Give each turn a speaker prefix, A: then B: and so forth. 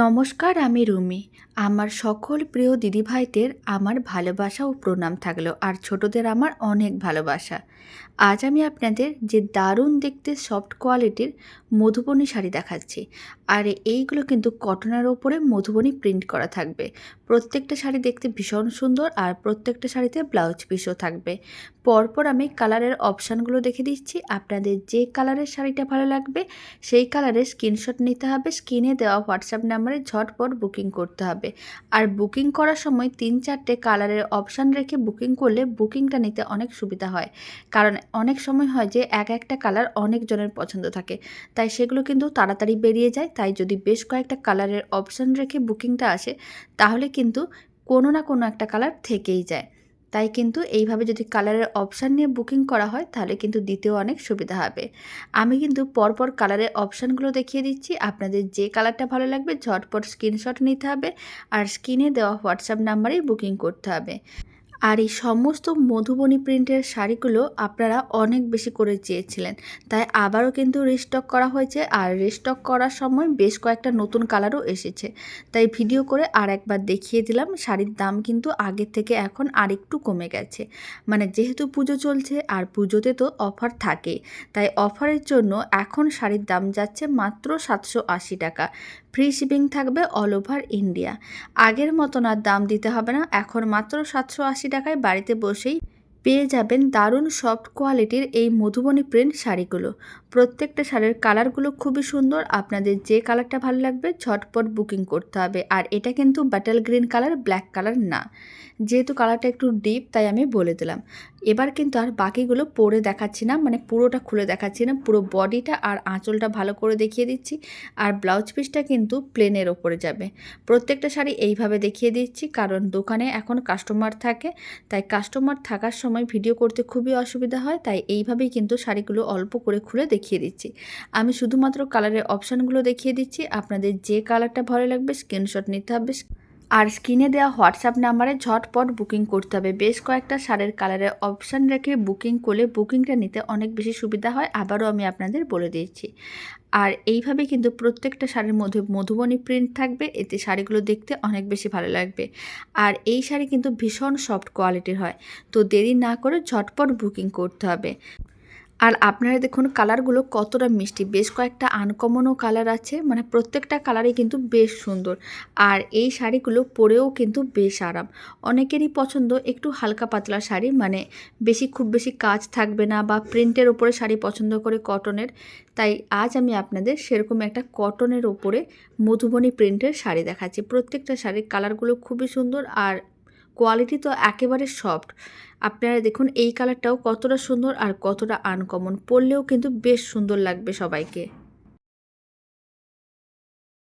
A: নমস্কার, আমি রুমি। আমার সকল প্রিয় দিদিভাইদের আমার ভালোবাসা ও প্রণাম থাকল, আর ছোটদের আমার অনেক ভালোবাসা। আজ আমি আপনাদের যে দারুণ দেখতে সফট কোয়ালিটির মধুবনী শাড়ি দেখাচ্ছি, আর এইগুলো কিন্তু কটনের ওপরে মধুবনী প্রিন্ট করা থাকবে। প্রত্যেকটা শাড়ি দেখতে ভীষণ সুন্দর, আর প্রত্যেকটা শাড়িতে ব্লাউজ পিসও থাকবে। পরপর আমি কালারের অপশানগুলো দেখে দিচ্ছি। আপনাদের যে কালারের শাড়িটা ভালো লাগবে, সেই কালারের স্ক্রিনশট নিতে হবে। স্ক্রিনে দেওয়া হোয়াটসঅ্যাপ নাম্বারে ঝটপট বুকিং করতে হবে। আর বুকিং করার সময় তিন চারটে কালারের অপশান রেখে বুকিং করলে বুকিংটা নিতে অনেক সুবিধা হয়। কারণ অনেক সময় হয় যে এক একটা কালার অনেকজনের পছন্দ থাকে। তাই সেগুলো কিন্তু তাড়াতাড়ি বেরিয়ে যায়। তাই যদি বেশ কয়েকটা কালারের অপশান রেখে বুকিংটা আসে, তাহলে কিন্তু কোনো না কোনো একটা কালার থেকেই যায়। তাই কিন্তু এইভাবে যদি কালারের অপশান নিয়ে বুকিং করা হয়, তাহলে কিন্তু দিতেও অনেক সুবিধা হবে। আমি কিন্তু পরপর কালারের অপশানগুলো দেখিয়ে দিচ্ছি। আপনাদের যে কালারটা ভালো লাগবে, ঝটপট স্ক্রিনশট নিতে হবে। আর স্ক্রিনে দেওয়া হোয়াটসঅ্যাপ নাম্বারেই বুকিং করতে হবে। আর এই সমস্ত মধুবনী প্রিন্টের শাড়িগুলো আপনারা অনেক বেশি করে চেয়েছিলেন। তাই আবারও কিন্তু রিস্টক করা হয়েছে আর রিস্টক করার সময় বেশ কয়েকটা নতুন কালারও এসেছে। তাই ভিডিও করে আর একবার দেখিয়ে দিলাম, শাড়ির দাম কিন্তু আগের থেকে এখন আরেকটু কমে গেছে। মানে যেহেতু পুজো চলছে আর পুজোতে তো অফার থাকে তাই অফারের জন্য এখন শাড়ির দাম যাচ্ছে মাত্র সাতশো আশি টাকা। ফ্রি শিপিং থাকবে অল ওভার ইন্ডিয়া আগের মতন আর দাম দিতে হবে না, এখন মাত্র সাতশো আশি টাকায় বাড়িতে বসেই পেয়ে যাবেন দারুণ সফট কোয়ালিটির এই মধুবনী প্রিন্ট শাড়িগুলো। প্রত্যেকটা শাড়ির কালারগুলো খুবই সুন্দর। আপনাদের যে কালারটা ভালো লাগবে ঝটপট বুকিং করতে হবে। আর এটা কিন্তু bottle green colour, black colour না। যেহেতু কালারটা একটু ডিপ, তাই আমি বলে দিলাম। এবার কিন্তু আর বাকিগুলো পরে দেখাচ্ছি না মানে পুরোটা খুলে দেখাচ্ছি না। পুরো বডিটা আর আঁচলটা ভালো করে দেখিয়ে দিচ্ছি। আর ব্লাউজ পিসটা কিন্তু প্লেনের ওপরে যাবে। প্রত্যেকটা শাড়ি এইভাবে দেখিয়ে দিচ্ছি, কারণ দোকানে এখন কাস্টমার থাকে। তাই কাস্টমার থাকার সময় ভিডিও করতে খুবই অসুবিধা হয়। তাই এইভাবেই কিন্তু শাড়িগুলো অল্প করে খুলে দেখিয়ে দিচ্ছি। আমি শুধুমাত্র কালারের অপশানগুলো দেখিয়ে দিচ্ছি। আপনাদের যে কালারটা ভালো লাগবে স্ক্রিনশট নিতে হবে। আর স্ক্রিনে দেওয়া হোয়াটসঅ্যাপ নাম্বারে ঝটপট বুকিং করতে হবে। বেশ কয়েকটা শাড়ির কালারের অপশান রেখে বুকিং করলে বুকিংটা নিতে অনেক বেশি সুবিধা হয়, আবারও আমি আপনাদের বলে দিয়েছি আর এইভাবে কিন্তু প্রত্যেকটা শাড়ির মধ্যে মধুবনী প্রিন্ট থাকবে, এতে শাড়িগুলো দেখতে অনেক বেশি ভালো লাগবে। আর এই শাড়ি কিন্তু ভীষণ সফট কোয়ালিটির হয়, তো দেরি না করে ঝটপট বুকিং করতে হবে। আর আপনারা দেখুন কালারগুলো কতটা মিষ্টি। বেশ কয়েকটা আনকমনও কালার আছে মানে প্রত্যেকটা কালারই কিন্তু বেশ সুন্দর। আর এই শাড়িগুলো পরেও কিন্তু বেশ আরাম। অনেকেরই পছন্দ একটু হালকা পাতলা শাড়ি মানে বেশি খুব বেশি কাজ থাকবে না বা প্রিন্টের ওপরে শাড়ি পছন্দ করে কটনের। তাই আজ আমি আপনাদের সেরকম একটা কটনের ওপরে মধুবনী প্রিন্টের শাড়ি দেখাচ্ছি। প্রত্যেকটা শাড়ির কালারগুলো খুবই সুন্দর আর কোয়ালিটি তো একেবারে সফট আপনারা দেখুন, এই কালারটাও কতটা সুন্দর আর কতটা আনকমন পরলেও কিন্তু বেশ সুন্দর লাগবে সবাইকে।